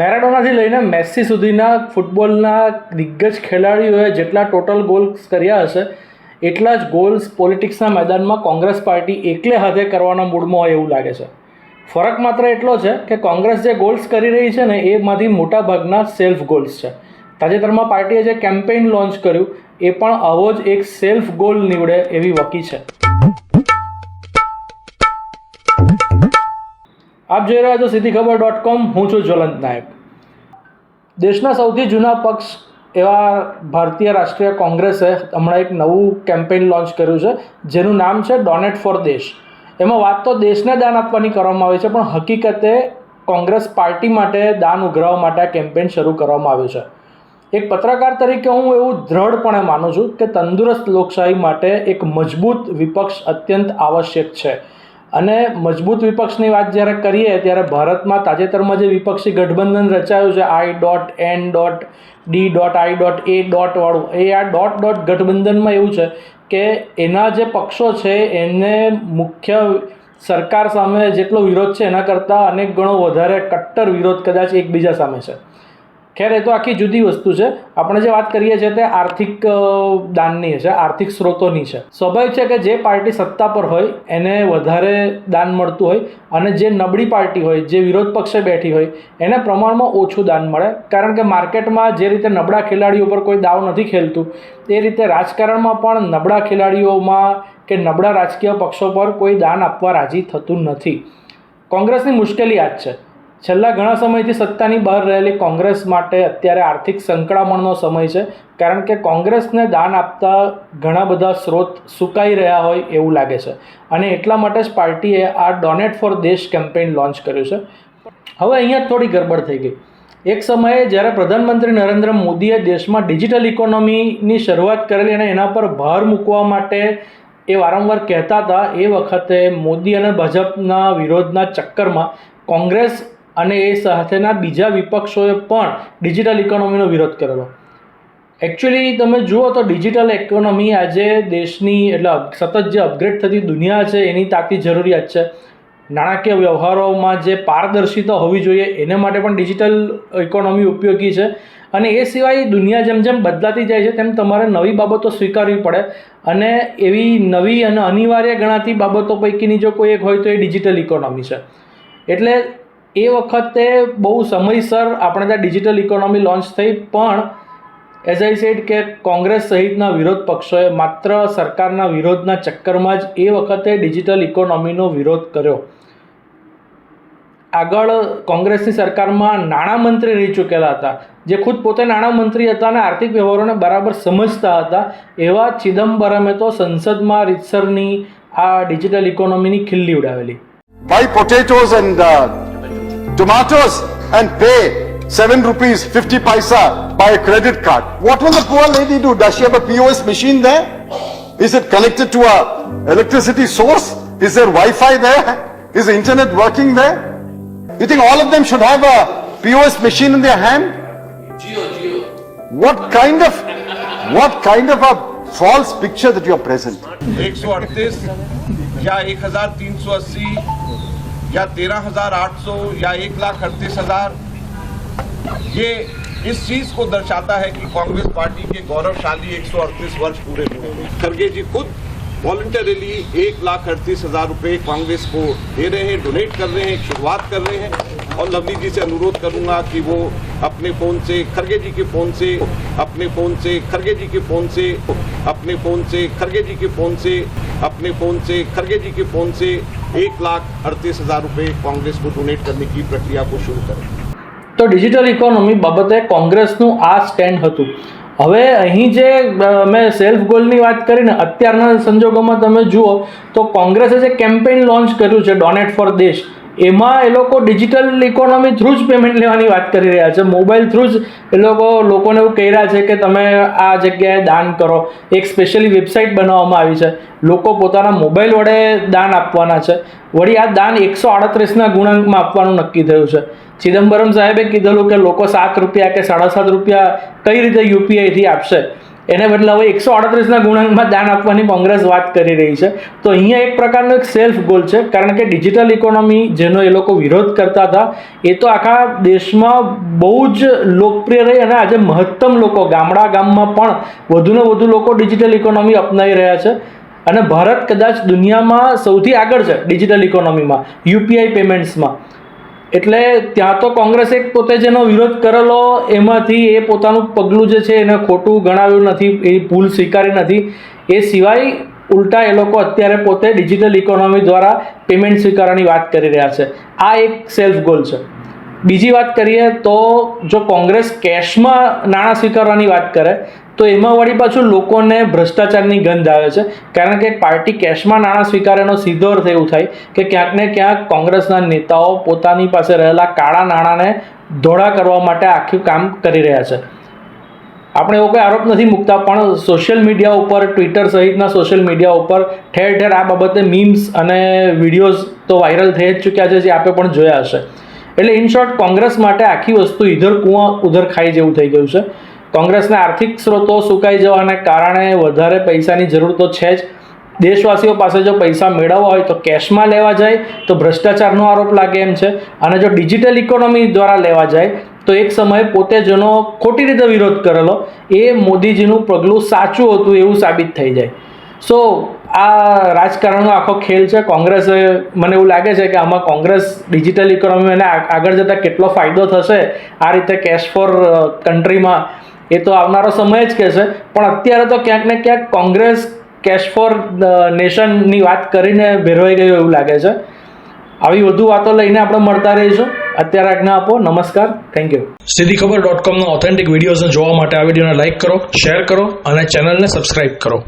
મેરાડોનાથી લઈને મેસ્સી સુધીના ફૂટબોલના દિગ્ગજ ખેલાડીઓએ જેટલા ટોટલ ગોલ્સ કર્યા હશે, એટલા જ ગોલ્સ પોલિટિક્સના મેદાનમાં કોંગ્રેસ પાર્ટી એકલે હાથે કરવાના મૂડમાં હોય એવું લાગે છે. ફરક માત્ર એટલો છે કે કોંગ્રેસ જે ગોલ્સ કરી રહી છે ને, એમાંથી મોટાભાગના સેલ્ફ ગોલ્સ છે. તાજેતરમાં પાર્ટીએ જે કેમ્પેઇન લોન્ચ કર્યું, એ પણ આવો જ એક સેલ્ફ ગોલ નીવડે એવી વકી છે. આપ જોઈ રહ્યા છો સીધી ખબર ડોટ કોમ હું છું જ્વલંત નાયક. દેશના સૌથી જૂના પક્ષ એવા ભારતીય રાષ્ટ્રીય કોંગ્રેસે હમણાં એક નવું કેમ્પેઇન લોન્ચ કર્યું છે, જેનું નામ છે ડોનેટ ફોર દેશ એમાં વાત તો દેશને દાન આપવાની કરવામાં આવી છે, પણ હકીકતે કોંગ્રેસ પાર્ટી માટે દાન ઉઘરાવવા માટે આ કેમ્પેઇન શરૂ કરવામાં આવ્યું છે. એક પત્રકાર તરીકે હું એવું દ્રઢપણે માનું છું કે તંદુરસ્ત લોકશાહી માટે એક મજબૂત વિપક્ષ અત્યંત આવશ્યક છે. અને મજબૂત વિપક્ષની વાત જ્યારે કરીએ, ત્યારે ભારતમાં તાજેતરમાં જે વિપક્ષી ગઠબંધન રચાયું છે I dot N dot D dot I dot A dot વાળું, એ આ ડોટ ડોટ ગઠબંધનમાં એવું છે કે એના જે પક્ષો છે, એને મુખ્ય સરકાર સામે જેટલો વિરોધ છે, એના કરતાં અનેક ગણો વધારે કટ્ટર વિરોધ કદાચ એકબીજા સામે છે. ખેર, એ તો આખી જુદી વસ્તુ છે. આપણે જે વાત કરીએ છીએ તે આર્થિક દાનની છે, આર્થિક સ્ત્રોતોની છે. સ્વાભાવિક છે કે જે પાર્ટી સત્તા પર હોય, એને વધારે દાન મળતું હોય અને જે નબળી પાર્ટી હોય, જે વિરોધ પક્ષે બેઠી હોય, એને પ્રમાણમાં ઓછું દાન મળે. કારણ કે માર્કેટમાં જે રીતે નબળા ખેલાડીઓ પર કોઈ દાવ નથી ખેલતું, એ રીતે રાજકારણમાં પણ નબળા ખેલાડીઓમાં કે નબળા રાજકીય પક્ષો પર કોઈ દાન આપવા રાજી થતું નથી. કોંગ્રેસની મુશ્કેલી આ છે. છેલ્લા ઘણા સમયથી સત્તાની બહાર રહેલી કોંગ્રેસ માટે અત્યારે આર્થિક સંકળામણનો સમય છે. કારણ કે કોંગ્રેસને દાન આપતા ઘણા બધા સ્ત્રોત સુકાઈ રહ્યા હોય એવું લાગે છે. અને એટલા માટે જ પાર્ટીએ આ donate for Desh campaign launch કર્યું છે. હવે અહીંયા થોડી ગડબડ થઈ ગઈ. એક સમયે જ્યારે પ્રધાનમંત્રી નરેન્દ્ર મોદીએ દેશમાં ડિજિટલ ઇકોનોમીની શરૂઆત કરેલી અને એના પર ભાર મૂકવા માટે એ વારંવાર કહેતા હતા, એ વખતે મોદી અને ભાજપના વિરોધના ચક્કરમાં કોંગ્રેસ અને એ સાથેના બીજા વિપક્ષોએ પણ ડિજિટલ ઇકોનોમીનો વિરોધ કરેલો. એકચ્યુઅલી તમે જુઓ તો ડિજિટલ ઇકોનોમી આજે દેશની એટલે સતત જે અપગ્રેડ થતી દુનિયા છે, એની તાતી જરૂરિયાત છે. નાણાકીય વ્યવહારોમાં જે પારદર્શિતા હોવી જોઈએ, એને માટે પણ ડિજિટલ ઇકોનોમી ઉપયોગી છે. અને એ સિવાય દુનિયા જેમ જેમ બદલાતી જાય છે, તેમ તમારે નવી બાબતો સ્વીકારવી પડે. અને એવી નવી અને અનિવાર્ય ગણાતી બાબતો પૈકીની જો કોઈ એક હોય તો એ ડિજિટલ ઇકોનોમી છે. એટલે એ વખતે બહુ સમયસર આપણે ત્યાં ડિજિટલ ઇકોનોમી લોન્ચ થઈ પણ એઝ આઈ સેડ કે કોંગ્રેસ સહિતના વિરોધ પક્ષોએ માત્ર સરકારના વિરોધના ચક્કરમાં જ એ વખતે ડિજિટલ ઇકોનોમીનો વિરોધ કર્યો. આગળ કોંગ્રેસની સરકારમાં નાણામંત્રી રહી ચૂકેલા હતા જે ખુદ પોતે નાણામંત્રી હતા અને આર્થિક વ્યવહારોને બરાબર સમજતા હતા એવા ચિદમ્બરમે તો સંસદમાં રીતસરની આ ડિજિટલ ઇકોનોમીની ખિલ્લી ઉડાવેલી. Buy potatoes uh, tomatoes and pay 7 rupees 50 paisa by a credit card. What will the poor lady do? Does she have a POS machine there? Is it connected to a electricity source? Is there Wi-Fi there? Is the internet working there? You think all of them should have a POS machine in their hand? What kind of what kind of a false picture that you are present? 138 या 1380 या 13800 या एक लाख अड़तीस हज़ार, ये इस चीज़ को दर्शाता है कि कांग्रेस पार्टी के गौरवशाली 138 वर्ष पूरे हुए खड़गे जी खुद वॉलंटियरली एक लाख अड़तीस हज़ार रुपए कांग्रेस को दे रहे हैं डोनेट कर रहे हैं, शुरुआत कर रहे हैं। और लवली जी से अनुरोध करूंगा कि वो अपने फोन से खड़गे जी के फोन से अपने फोन से खड़गे जी के फोन से अपने फोन से खड़गे जी के फोन से अपने फोन से खड़गे जी के फोन से एक लाख अड़तीस हजार रुपए कांग्रेस को डोनेट करने की प्रक्रिया को शुरू करें તો ડિજિટલ ઇકોનોમી બાબતે કોંગ્રેસનું આ સ્ટેન્ડ હતું હવે અહીં જે અ, મેં સેલ્ફ ગોલની વાત કરીને અત્યારના સંજોગોમાં તમે જુઓ તો કોંગ્રેસે જે કેમ્પેઇન લોન્ચ કર્યું છે ડોનેટ ફોર દેશ એમાં એ લોકો ડિજિટલ ઇકોનોમી થ્રુ જ પેમેન્ટ લેવાની વાત કરી રહ્યા છે. મોબાઈલ થ્રુ જ એ લોકો, લોકોને એવું કહી રહ્યા છે કે તમે આ જગ્યાએ દાન કરો. એક સ્પેશિયલી વેબસાઇટ બનાવવામાં આવી છે. લોકો પોતાના મોબાઈલ વડે દાન આપવાના છે. વળી આ દાન એકસો આડત્રીસના ગુણાંકમાં આપવાનું નક્કી થયું છે. ચિદમ્બરમ સાહેબે કીધેલું કે લોકો સાત રૂપિયા કે સાડા સાત રૂપિયા કઈ રીતે યુપીઆઈથી આપશે? એને બદલે હવે એકસો અડત્રીસના ગુણાંકમાં દાન આપવાની કોંગ્રેસ વાત કરી રહી છે. તો અહીંયા એક પ્રકારનો એક સેલ્ફ ગોલ છે, કારણ કે ડિજિટલ ઇકોનોમી જેનો એ લોકો વિરોધ કરતા હતા, એ તો આખા દેશમાં બહુ જ લોકપ્રિય રહી અને આજે મહત્તમ લોકો, ગામડા ગામમાં પણ વધુને વધુ લોકો ડિજિટલ ઇકોનોમી અપનાવી રહ્યા છે. અને ભારત કદાચ દુનિયામાં સૌથી આગળ છે ડિજિટલ ઇકોનોમીમાં યુપીઆઈ પેમેન્ટ્સમાં એટલે ત્યાં તો કોંગ્રેસે પોતે જેનો વિરોધ કરેલો, એમાંથી એ પોતાનું પગલું જે છે એને ખોટું ગણાવ્યું નથી, એ ભૂલ સ્વીકારી નથી. એ સિવાય ઉલટા એ લોકો અત્યારે પોતે ડિજિટલ ઇકોનોમી દ્વારા પેમેન્ટ સ્વીકારવાની વાત કરી રહ્યા છે. આ એક સેલ્ફ ગોલ છે. બીજી વાત કરીએ તો જો કોંગ્રેસ કેશમાં નાણાં સ્વીકારવાની વાત કરે તો એમાં વળી પાછું લોકોને ભ્રષ્ટાચારની ગંધ આવે છે. કારણ કે પાર્ટી કેશમાં નાણાં સ્વીકારેનો સીધો અર્થ એવું થાય કે ક્યાંક ને ક્યાંક કોંગ્રેસના નેતાઓ પોતાની પાસે રહેલા કાળા નાણાંને ધોળા કરવા માટે આખું કામ કરી રહ્યા છે. આપણે એવો કોઈ આરોપ નથી મૂકતા, પણ સોશિયલ મીડિયા ઉપર, ટ્વિટર સહિતના સોશિયલ મીડિયા ઉપર ઠેર ઠેર આ બાબતે મીમ્સ અને વિડીયોઝ તો વાયરલ થઈ જ ચૂક્યા છે, જે આપણે પણ જોયા હશે. એટલે ઇન શોર્ટ કોંગ્રેસ માટે આખી વસ્તુ ઇધર કુવા, ઉધર ખાઈ જેવું થઈ ગયું છે. કોંગ્રેસના આર્થિક સ્ત્રોતો સુકાઈ જવાને કારણે વધારે પૈસાની જરૂર તો છે જ. દેશવાસીઓ પાસે જો પૈસા મેળવવા હોય તો કેશમાં લેવા જાય, તો ભ્રષ્ટાચારનો આરોપ લાગે એમ છે. અને જો ડિજિટલ ઇકોનોમી દ્વારા લેવા જાય, તો એક સમયે પોતે જેનો ખોટી રીતે વિરોધ કરેલો, એ મોદીજીનું પગલું સાચું હતું એવું સાબિત થઈ જાય. સો આ રાજકારણનો આખો ખેલ છે. કોંગ્રેસે મને એવું લાગે છે કે આમાં કોંગ્રેસ ડિજિટલ ઇકોનોમીને આગળ જતાં કેટલો ફાયદો થશે, આ રીતે કેશ ફોર કન્ટ્રીમાં એ તો આવનારો સમય જ કહેશે. પણ અત્યારે તો ક્યાંક ને ક્યાંક કોંગ્રેસ, કેશ ફોર નેશનની વાત કરીને ભેરવાઈ ગયું એવું લાગે છે. આવી વધુ વાતો લઈને આપણે મળતા રહીશું. અત્યારે આજ્ઞા આપો. નમસ્કાર. થેન્ક યુ સીધી ખબર ડોટ કોમના ઓથેન્ટિક વિડીયોઝને જોવા માટે આ વિડીયોને લાઇક કરો, શેર કરો અને ચેનલને સબસ્ક્રાઇબ કરો.